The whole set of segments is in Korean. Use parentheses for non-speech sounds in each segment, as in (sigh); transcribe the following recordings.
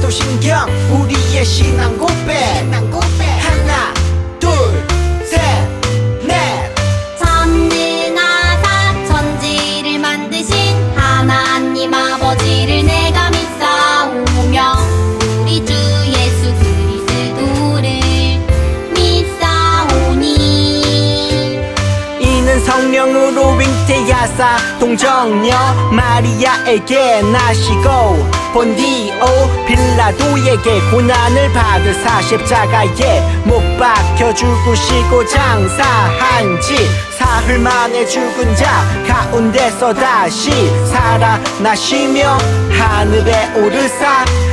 또 신경 우리의 신앙 고백. 마사 동정녀 마리아에게 나시고 본디오 빌라도에게 고난을 받을 사십자가에 못 박혀 죽으시고 장사한 지 사흘 만에 죽은 자 가운데서 다시 살아나시며 하늘에 오르사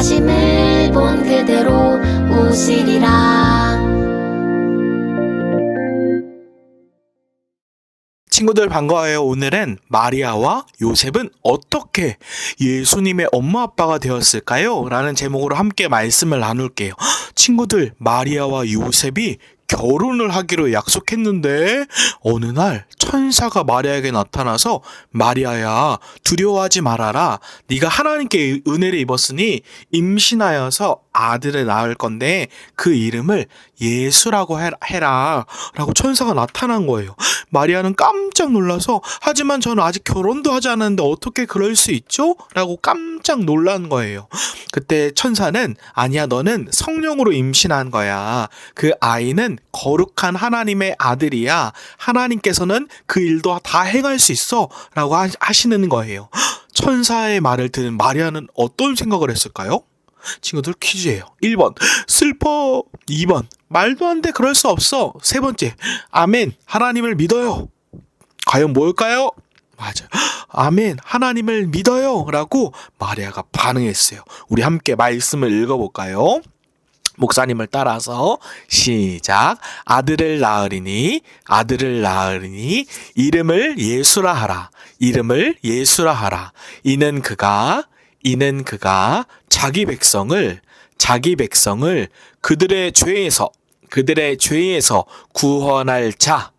가심을 본 그대로 오시리라 친구들 반가워요. 오늘은 마리아와 요셉은 어떻게 예수님의 엄마 아빠가 되었을까요? 라는 제목으로 함께 말씀을 나눌게요. 친구들, 마리아와 요셉이 결혼을 하기로 약속했는데 어느 날 천사가 마리아에게 나타나서 마리아야 두려워하지 말아라. 네가 하나님께 은혜를 입었으니 임신하여서 아들을 낳을 건데 그 이름을 예수라고 해- 해라 라고 천사가 나타난 거예요. 마리아는 깜짝 놀라서 하지만 저는 아직 결혼도 하지 않았는데 어떻게 그럴 수 있죠? 라고 깜짝 놀란 거예요. 그때 천사는 아니야 너는 성령으로 임신한 거야. 그 아이는 거룩한 하나님의 아들이야. 하나님께서는 그 일도 다 행할 수 있어. 라고 하- 하시는 거예요. 천사의 말을 들은 마리아는 어떤 생각을 했을까요? 친구들 퀴즈예요 1번 슬퍼 2번 말도 안 돼 그럴 수 없어 세 번째 아멘 하나님을 믿어요 과연 뭘까요? 맞아요. 아멘. 하나님을 믿어요. 라고 마리아가 반응했어요. 우리 함께 말씀을 읽어볼까요? 목사님을 따라서 시작. 아들을 낳으리니, 아들을 낳으리니, 이름을 예수라 하라. 이름을 예수라 하라. 이는 그가, 이는 그가 자기 백성을, 자기 백성을 그들의 죄에서, 그들의 죄에서 구원할 자,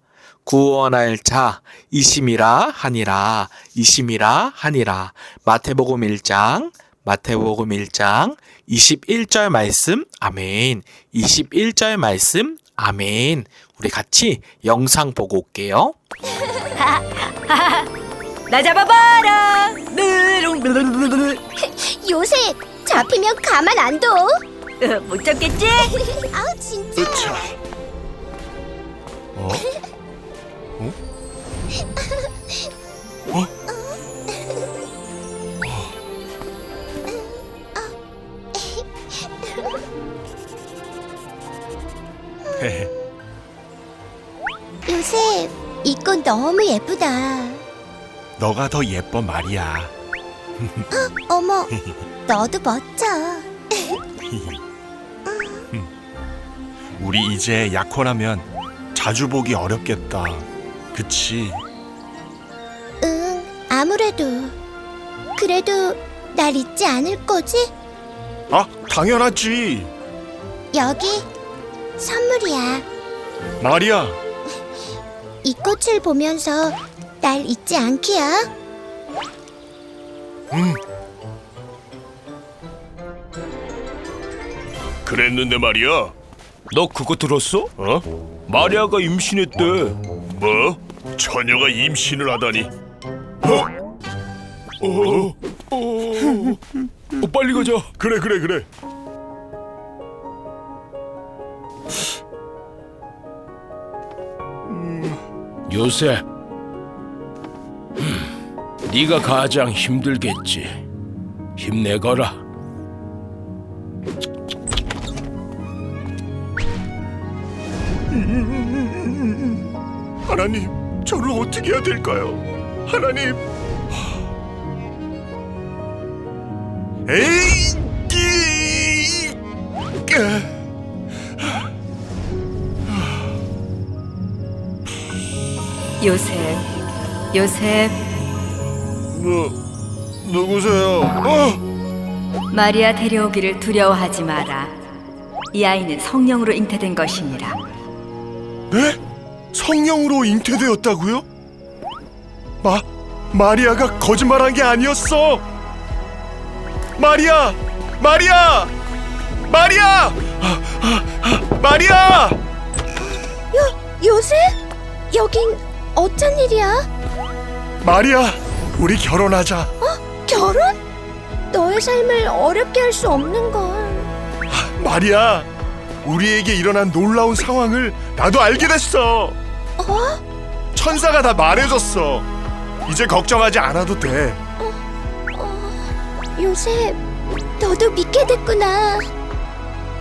구원할 자 이심이라 하니라 이심이라 하니라. 마태복음 1장 마태복음 1장 21절 말씀 아멘. 21절 말씀 아멘. 우리 같이 영상 보고 올게요. (laughs) 나 잡아봐라. (laughs) 요셉 잡히면 가만 안 둬. 어, 못 잡겠지? (laughs) 아우 진짜. 어? 어? 헤헤. 요셉 이 꽃 너무 예쁘다. (laughs) 너가 더 예뻐 말이야. 어머 너도 멋져. 우리 이제 약혼하면 자주 보기 어렵겠다. 그치? 응 아무래도 그래도 날 잊지 않을 거지? 아, 당연하지. 여기 선물이야. 말이야. 이 꽃을 보면서 날 잊지 않기야. 응. 그랬는데 말이야. 너 그거 들었어? 어? 마리아가 임신했대. 뭐? 처녀가 임신을 하다니. 어? 어? 어? 어, 빨리 가자. 그래 그래 그래. 요셉, 네가 가장 힘들겠지. 힘내거라. 하나님, 저를 어떻게 해야 될까요? 하나님. 에이! 이! 요셉, 요셉, 뭐 누구세요? 어? 마리아 데려오기를 두려워하지 마라. 이 아이는 성령으로 잉태된 것이니라. 네? 성령으로 잉태되었다고요? 마 마리아가 거짓말한 게 아니었어. 마리아, 마리아, 마리아, 아, 아, 아, 마리아. 요새? 여긴 어쩐 일이야? 마리아, 우리 결혼하자. 결혼? 너의 삶을 어렵게 할 수 없는 걸. 마리아, 우리에게 일어난 놀라운 상황을 나도 알게 됐어. 천사가 다 말해줬어. 이제 걱정하지 않아도 돼. 요새 너도 믿게 됐구나.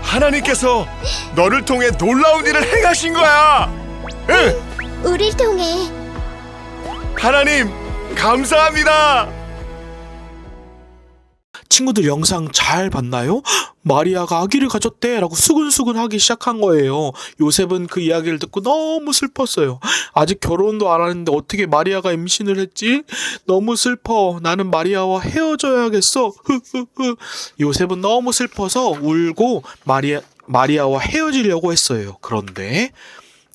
하나님께서 너를 통해 놀라운 일을 행하신 거야. 응, 우릴 통해 하나님 감사합니다. 친구들 영상 잘 봤나요? 마리아가 아기를 가졌대 라고 수근수근 하기 시작한 거예요. 요셉은 그 이야기를 듣고 너무 슬펐어요. 아직 결혼도 안 하는데 어떻게 마리아가 임신을 했지? 너무 슬퍼. 나는 마리아와 헤어져야겠어. 흐흐흐. 요셉은 너무 슬퍼서 울고 마리아, 마리아와 헤어지려고 했어요. 그런데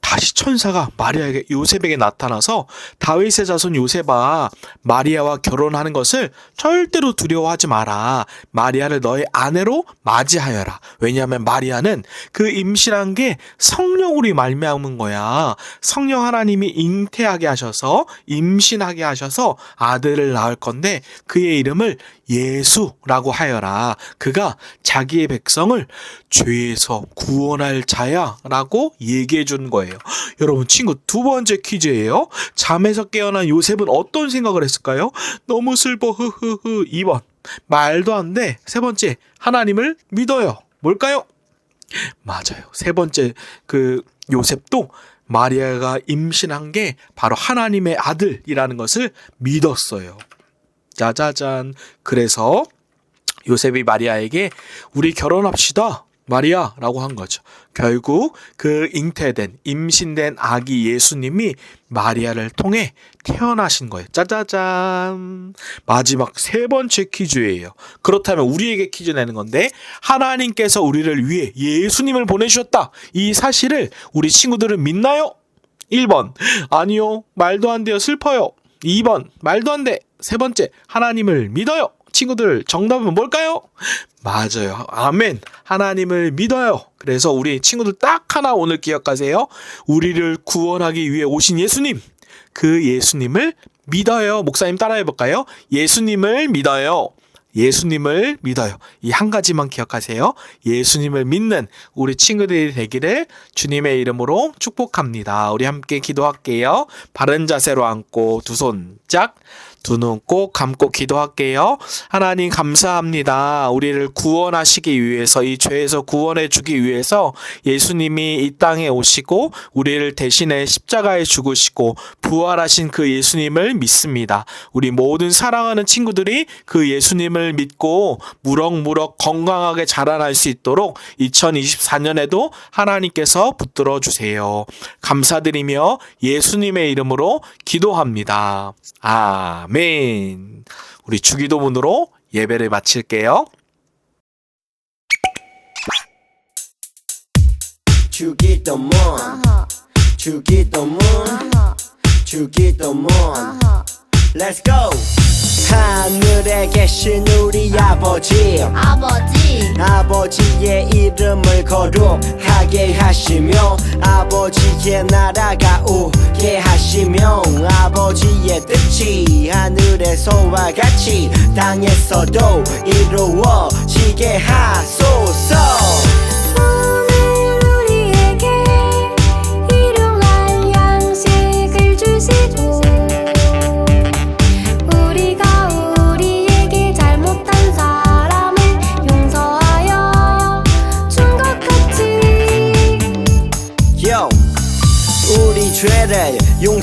다시 천사가 마리아에게 요셉에게 나타나서 다윗의 자손 요셉아 마리아와 결혼하는 것을 절대로 두려워하지 마라. 마리아를 너의 아내로 맞이하여라. 왜냐하면 마리아는 그 임신한 게 성령으로 말미암은 거야. 성령 하나님이 잉태하게 하셔서 임신하게 하셔서 아들을 낳을 건데 그의 이름을 예수라고 하여라 그가 자기의 백성을 죄에서 구원할 자야라고 얘기해 준 거예요. 여러분 친구 두 번째 퀴즈예요. 잠에서 깨어난 요셉은 어떤 생각을 했을까요? 너무 슬퍼 흐흐흐 2번 말도 안 돼. 세 번째 하나님을 믿어요. 뭘까요? 맞아요. 세 번째 그 요셉도 마리아가 임신한 게 바로 하나님의 아들이라는 것을 믿었어요. 짜자잔. 그래서 요셉이 마리아에게 우리 결혼합시다. 마리아 라고 한 거죠. 결국 그 잉태된 임신된 아기 예수님이 마리아를 통해 태어나신 거예요. 짜자잔. 마지막 세 번째 퀴즈예요. 그렇다면 우리에게 퀴즈 내는 건데 하나님께서 우리를 위해 예수님을 보내주셨다. 이 사실을 우리 친구들은 믿나요? 1번. 아니요. 말도 안 돼요. 슬퍼요. 2번. 말도 안 돼. 세 번째. 하나님을 믿어요. 친구들 정답은 뭘까요? 맞아요. 아멘. 하나님을 믿어요. 그래서 우리 친구들 딱 하나 오늘 기억하세요. 우리를 구원하기 위해 오신 예수님. 그 예수님을 믿어요. 목사님 따라해 볼까요? 예수님을 믿어요. 예수님을 믿어요. 이 한 가지만 기억하세요. 예수님을 믿는 우리 친구들이 되기를 주님의 이름으로 축복합니다. 우리 함께 기도할게요. 바른 자세로 앉고 두 손 짝, 두 눈 꼭 감고 기도할게요. 하나님 감사합니다. 우리를 구원하시기 위해서 이 죄에서 구원해 주기 위해서 예수님이 이 땅에 오시고 우리를 대신해 십자가에 죽으시고 부활하신 그 예수님을 믿습니다. 우리 모든 사랑하는 친구들이 그 예수님을 믿고 무럭무럭 건강하게 자라날 수 있도록 2024년에도 하나님께서 붙들어 주세요. 감사드리며 예수님의 이름으로 기도합니다. 아멘. 우리 주기도문으로 예배를 마칠게요. 주기도문. 주기도문. 주기도문. Let's go. 하늘에 계신 우리 아버지. 아버지. 아버지의 이름을 거룩하게 하시며 아버지의 나라가 오게 하시며 아버지의 뜻이 하늘에서와 같이 땅에서도 이루어지게 하소서